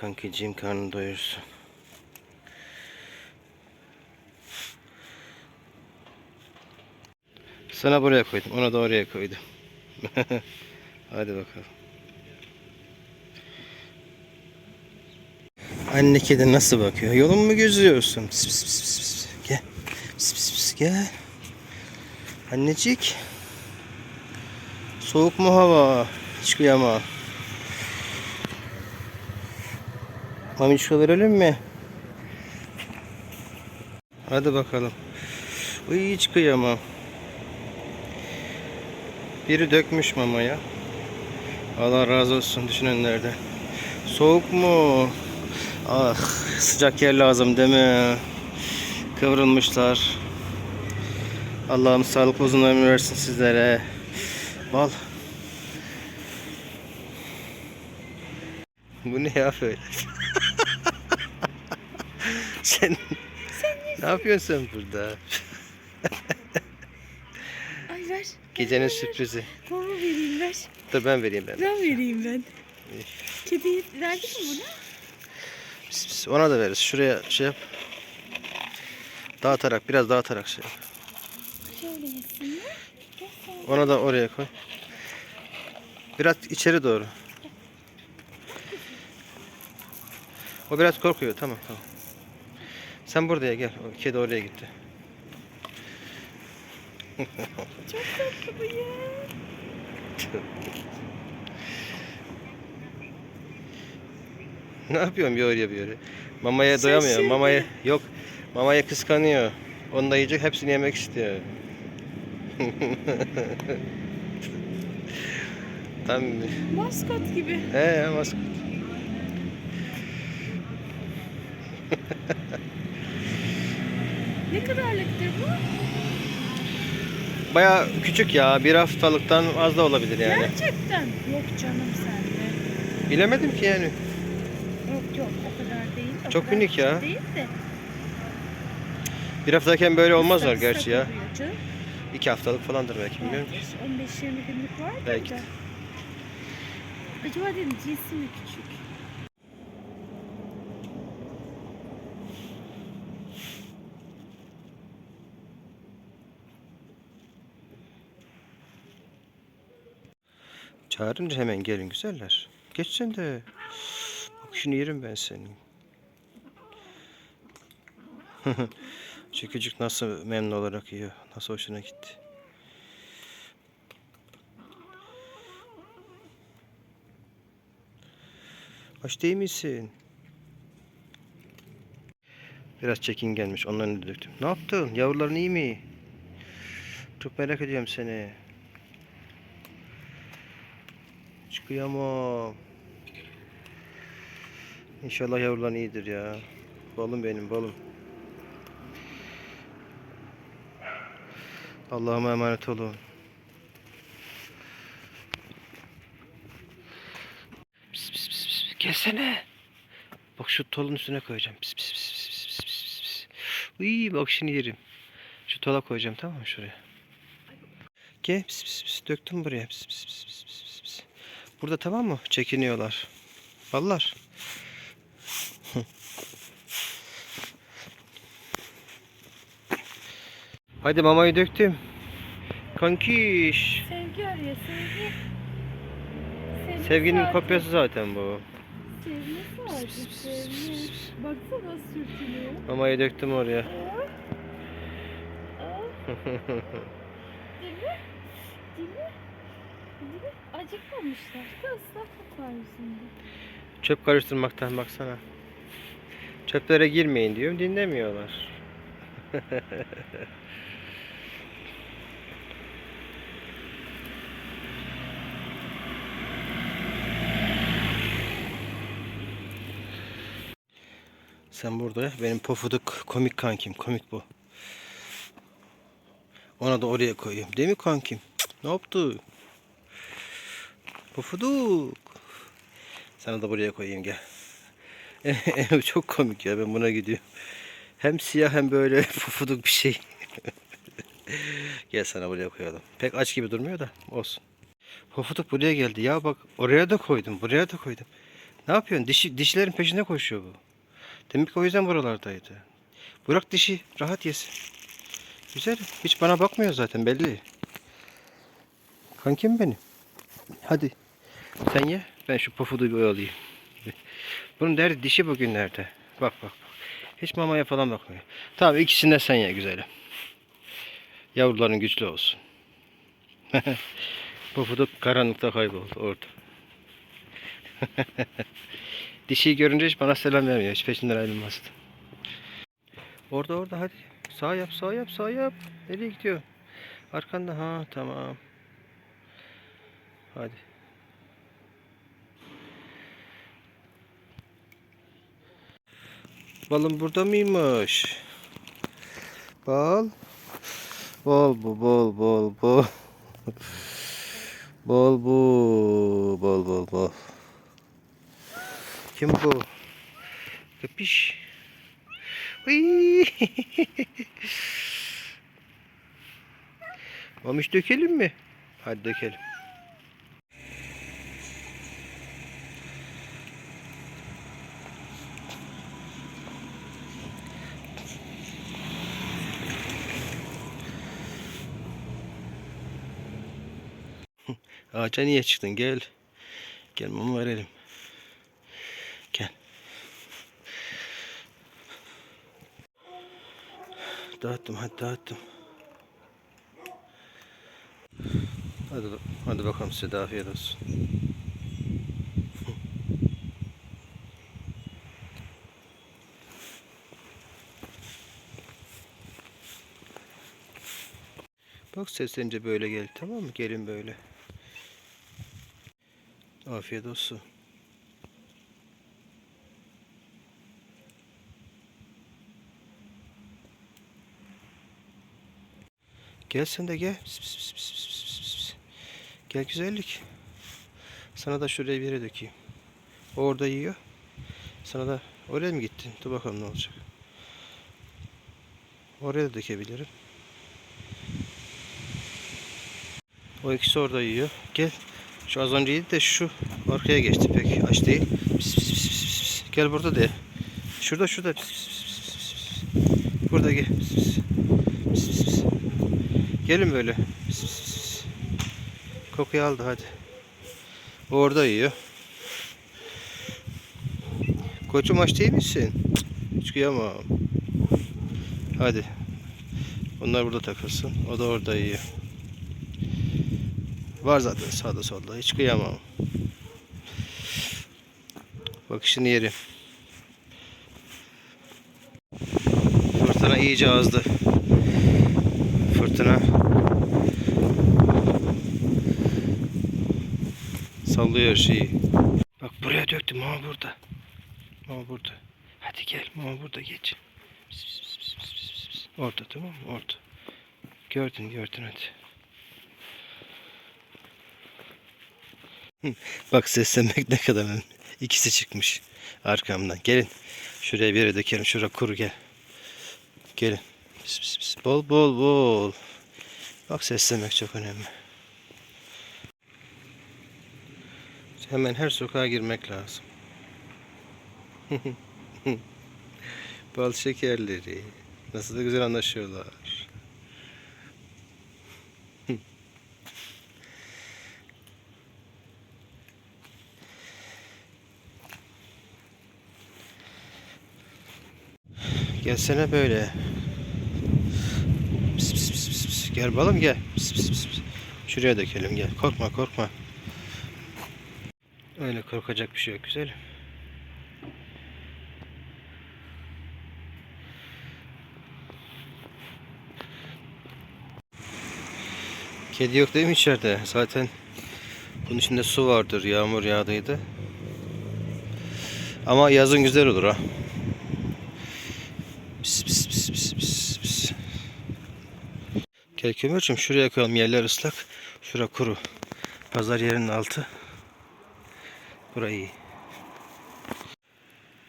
Kankiciğim karnını doyursun. Sana buraya koydum. Ona da oraya koydum. Hadi bakalım. Anne kedi nasıl bakıyor? Yolun mu gözlüyorsun? Pis pis pis pis pis. Gel. Pis pis pis gel. Annecik. Soğuk mu hava? Hiç kıyamam. Mamiçko verelim mi? Hadi bakalım. Uy hiç kıyamam. Biri dökmüş mamaya. Allah razı olsun düşünenlerden. Soğuk mu? Ah sıcak yer lazım değil mi? Kıvrılmışlar. Allah'ım sağlık uzun ömür versin sizlere. Bal. Bu ne ya böyle? sen, ne yapıyorsun sen burada? Ay ver. Gecenin sürprizi. Mama vereyim ver. Dur ben vereyim ben. Ben vereyim ben. Kediyi verdik mi buna? Pis pis. Ona da veririz. Şuraya şey yap. Dağıtarak biraz dağıtarak şey yap. Şöyle sen. Ona da oraya koy. Biraz içeri doğru. O biraz korkuyor. Tamam tamam. Sen buraya gel. O kedi oraya gitti. Çok tatlı bu ya. ne yapıyorsun bir oraya bir oraya? Mamaya doyamıyor. Şaşırdı. Mamaya yok. Mamaya kıskanıyor. Onu da yiyecek. Hepsini yemek istiyor. Tam Maskot gibi. He maskot. Kadarlıktır bu? Baya küçük ya. Bir haftalıktan az da olabilir yani. Gerçekten. Yok canım sende. Bilemedim ki yani. Yok yok o kadar değil. O Çok kadar minik ya. Değil de. Bir haftayken böyle olmazlar Islak gerçi ya. oluyor canım. İki haftalık falandır belki bilmiyorum. Vardır. 15-20 günlük vardır Belki da. Acaba dedim cinsi mi küçük? Çağırınca hemen gelin güzeller. Geçsen de. Bak şunu yerim ben senin. Çocuk nasıl memnun olarak yiyor. Nasıl hoşuna gitti. Hoş değil misin? Biraz çekingenmiş. Onların da döktüm. Ne yaptın? Yavruların iyi mi? Çok merak ediyorum seni. Hiç kıyamam. İnşallah yavruların iyidir ya. Balım benim balım. Allah'ıma emanet olun. Pis pis pis pis. Gelsene. Bak şu tolun üstüne koyacağım. Pis pis pis pis pis pis pis pis. Uy bak şimdi yerim. Şu tola koyacağım tamam mı şuraya? Gel pis pis pis döktüm buraya pis pis pis. Burada tamam mı? Çekiniyorlar. Ballar. Hadi mamayı döktüm. Kankiş. Sevgi arıyor sevgi. Sevgi Sevginin saati. kopyası zaten bu. Sevgi. Baksana sürtünüyor. Mamayı döktüm oraya. Değil mi? Değil mi? Acıkmamışlar. Da ıslaklık var yüzünde. Çöp karıştırmaktan baksana. Çöplere girmeyin diyorum dinlemiyorlar. Sen burada benim pofuduk komik kankim komik bu. Ona da oraya koyuyorum. Değil mi kankim? Ne yaptı? Pofuduk. Sana da buraya koyayım gel. Çok komik ya ben buna gidiyorum. Hem siyah hem böyle pufuduk bir şey. gel sana buraya koyalım. Pek aç gibi durmuyor da olsun. Pufuduk buraya geldi. Ya bak oraya da koydum buraya da koydum. Ne yapıyorsun? Dişi, dişilerin peşinde koşuyor bu. Demek ki o yüzden buralardaydı. Bırak dişi rahat yesin. Güzel. Hiç bana bakmıyor zaten belli. Kankim benim. Hadi. Sen ye. Ben şu pofudu bir oyalayayım. Bunun derdi dişi bugünlerde. Bak bak. Hiç mamaya falan bakmıyor. Tamam ikisini de sen ye güzelim. Yavruların güçlü olsun. Pofuduk karanlıkta kayboldu orada. Dişiyi görünce hiç bana selam vermiyor. Hiç peşinden ayrılmazdı. Orada orada hadi. Sağ yap sağ yap sağ yap. Nereye gidiyor? Arkanda ha tamam. Hadi. Balım burada mıymış? Bal. Bol bu bol bol bol. Bol bu. Bol bol bol. Kim bu? Köpiş. Mamış dökelim mi? Hadi dökelim. Ağaca niye çıktın? Gel. Gel mama verelim. Gel. Dağıttım hadi dağıttım. Hadi, hadi bakalım size de afiyet olsun. Bak seslenince böyle gel tamam mı? Gelin böyle. Afiyet olsun. Gel sen de gel. Pis, pis, pis, pis, pis, pis. Gel güzellik. Sana da şuraya bir yere dökeyim. O orada yiyor. Sana da oraya mı gittin? Dur bakalım ne olacak. Oraya da dökebilirim. O ikisi orada yiyor. Gel. Şu az önce yedi de şu arkaya geçti pek aç değil. Pis, pis, pis, pis, pis. Gel burada de. Şurada şurada. Pis, pis, pis, pis, pis. Burada gel. Pis, pis. Pis, pis, pis. Gelin böyle. Pis, pis, pis. Kokuyu aldı hadi. O orada yiyor. Koçum aç değil misin? Hiç kıyamam. Hadi. Onlar burada takılsın. O da orada yiyor. Var zaten sağda solda. Hiç kıyamam. Bakışını yerim. Fırtına iyice azdı. Fırtına sallıyor şeyi. Bak buraya döktüm ama burada. Ama burada. Hadi gel ama burada geç. Orada tamam mı? Orada. Gördün gördün hadi. Bak seslenmek ne kadar önemli. İkisi çıkmış arkamdan. Gelin. Şuraya bir yere dökelim. Şura kuru gel. Gelin. Pis, pis, pis. Bol bol bol. Bak seslenmek çok önemli. Hemen her sokağa girmek lazım. Bal şekerleri. Nasıl da güzel anlaşıyorlar. Gelsene böyle. Pis, pis, pis, pis, pis. Gel balım gel. Pis, pis, pis, pis. Şuraya dökelim gel. Korkma korkma. Öyle korkacak bir şey yok güzelim. Kedi yok değil mi içeride? Zaten bunun içinde su vardır. Yağmur yağdıydı. Ama yazın güzel olur ha. Pis pis pis pis pis pis. Gel kömürcüğüm şuraya koyalım yerler ıslak. Şura kuru. Pazar yerinin altı. Burayı.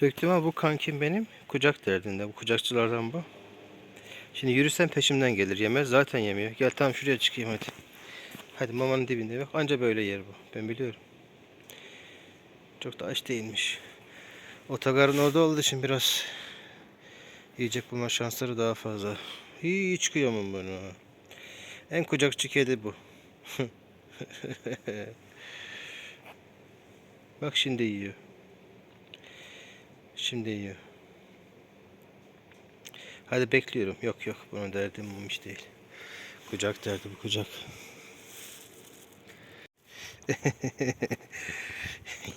Döktüm ama bu kankim benim kucak derdinde. Bu kucakçılardan bu. Şimdi yürüsem peşimden gelir yemez. Zaten yemiyor. Gel tam şuraya çıkayım hadi. Hadi mamanın dibinde bak. Anca böyle yer bu. Ben biliyorum. Çok da aç değilmiş. Otogarın orada olduğu için biraz yiyecek bulma şansları daha fazla. Hiç kıyamam bunu. En kucakçı kedi bu. Bak şimdi yiyor. Şimdi yiyor. Hadi bekliyorum. Yok yok bunun derdi mum iş değil. Kucak derdi bu kucak.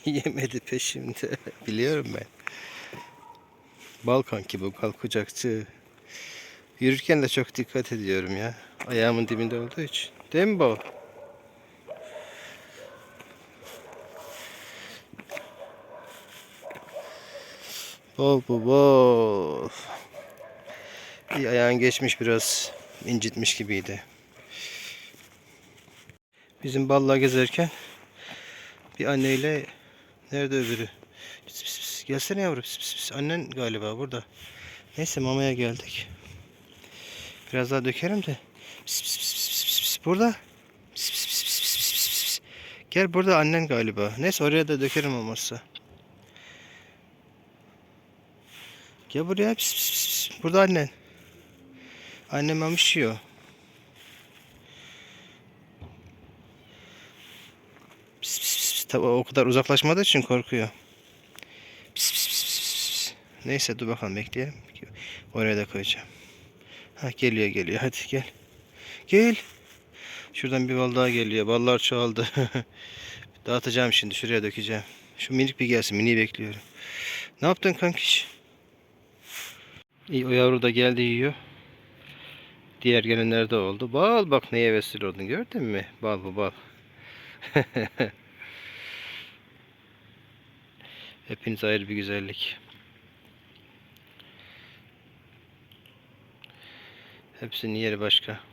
Yemedi peşimde. Biliyorum ben. Balkan ki bu bal kucakçı. Yürürken de çok dikkat ediyorum ya. Ayağımın dibinde olduğu için. Değil mi bu? Bol bol bol. Bir ayağın geçmiş biraz incitmiş gibiydi. Bizim balla gezerken bir anneyle nerede öbürü? Pis pis pis. Gelsene yavrum. Pis pis pis. Annen galiba burada. Neyse mamaya geldik. Biraz daha dökerim de. Pis. Burada. Gel burada annen galiba. Neyse oraya da dökerim olmazsa. Gel buraya. Pis. Burada annen. Annem amışıyor. Pis. Tabi o kadar uzaklaşmadığı için korkuyor. Neyse dur bakalım bekleyelim. Oraya da koyacağım. Ha geliyor geliyor. Hadi gel. Gel. Şuradan bir bal daha geliyor. Ballar çoğaldı. Dağıtacağım şimdi şuraya dökeceğim. Şu minik bir gelsin. Mini bekliyorum. Ne yaptın kankiş? İyi o yavru da geldi yiyor. Diğer gelenler de oldu. Bal bak neye vesile oldun gördün mü? Bal bu bal. Hepiniz ayrı bir güzellik. Hepsinin yeri başka.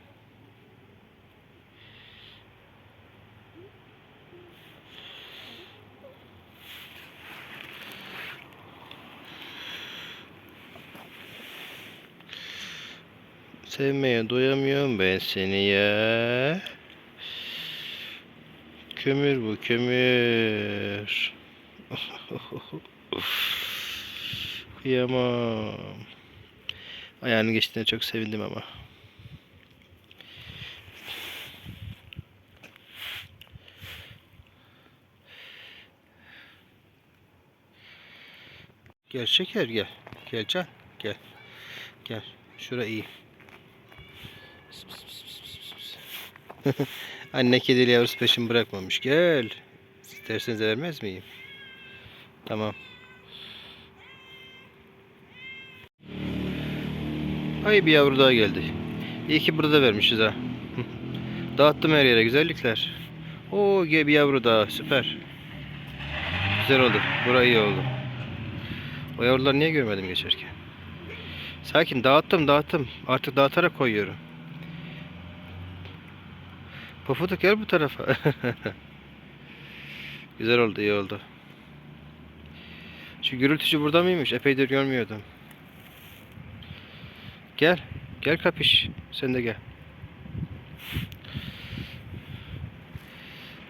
Sevmeye doyamıyorum ben seni ya. Kömür bu kömür. Kıyamam. Ayağını geçtiğine çok sevindim ama. Gel şeker gel. Gel can. Gel. Gel. Şura iyi. Anne kedili yavrusu peşimi bırakmamış. Gel. İsterseniz vermez miyim? Tamam. Ay bir yavru daha geldi. İyi ki burada vermişiz ha. Dağıttım her yere güzellikler. Oo gel bir yavru daha süper. Güzel oldu. Burayı iyi oldu. O yavruları niye görmedim geçerken? Sakin dağıttım dağıttım. Artık dağıtarak koyuyorum. Pofuduk gel bu tarafa. Güzel oldu iyi oldu. Şu gürültücü burada mıymış? Epeydir görmüyordum. Gel. Gel kapış. Sen de gel.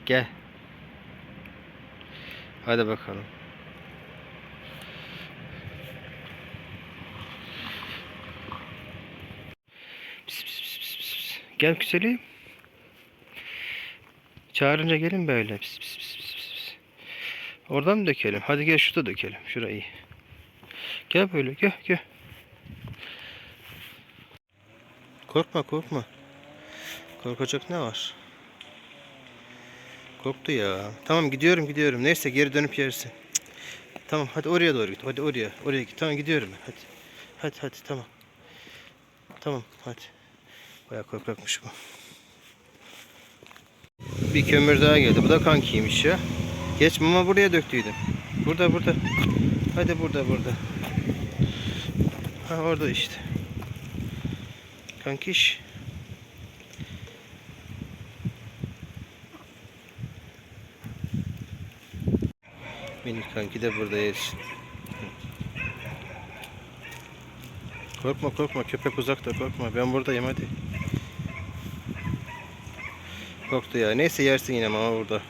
Gel. Hadi bakalım. Gel güzelim. Çağırınca gelin böyle. Pis, pis, pis, pis, pis. Oradan mı dökelim? Hadi gel şurada dökelim. Şurayı. Gel böyle gel gel. Korkma korkma. Korkacak ne var? Korktu ya. Tamam gidiyorum gidiyorum. Neyse geri dönüp yersin. Tamam hadi oraya doğru git. Hadi oraya. Oraya git. Tamam gidiyorum ben. Hadi. Hadi hadi tamam. Tamam hadi. Baya korkakmış bu. Bir kömür daha geldi. Bu da kankiymiş ya. Geç mama buraya döktüydüm. Burada burada. Hadi burada burada. Ha orada işte. Kankiş. Minik kanki de burada yesin. Korkma korkma köpek uzakta korkma ben buradayım hadi. Korktu ya neyse yersin yine mama burada.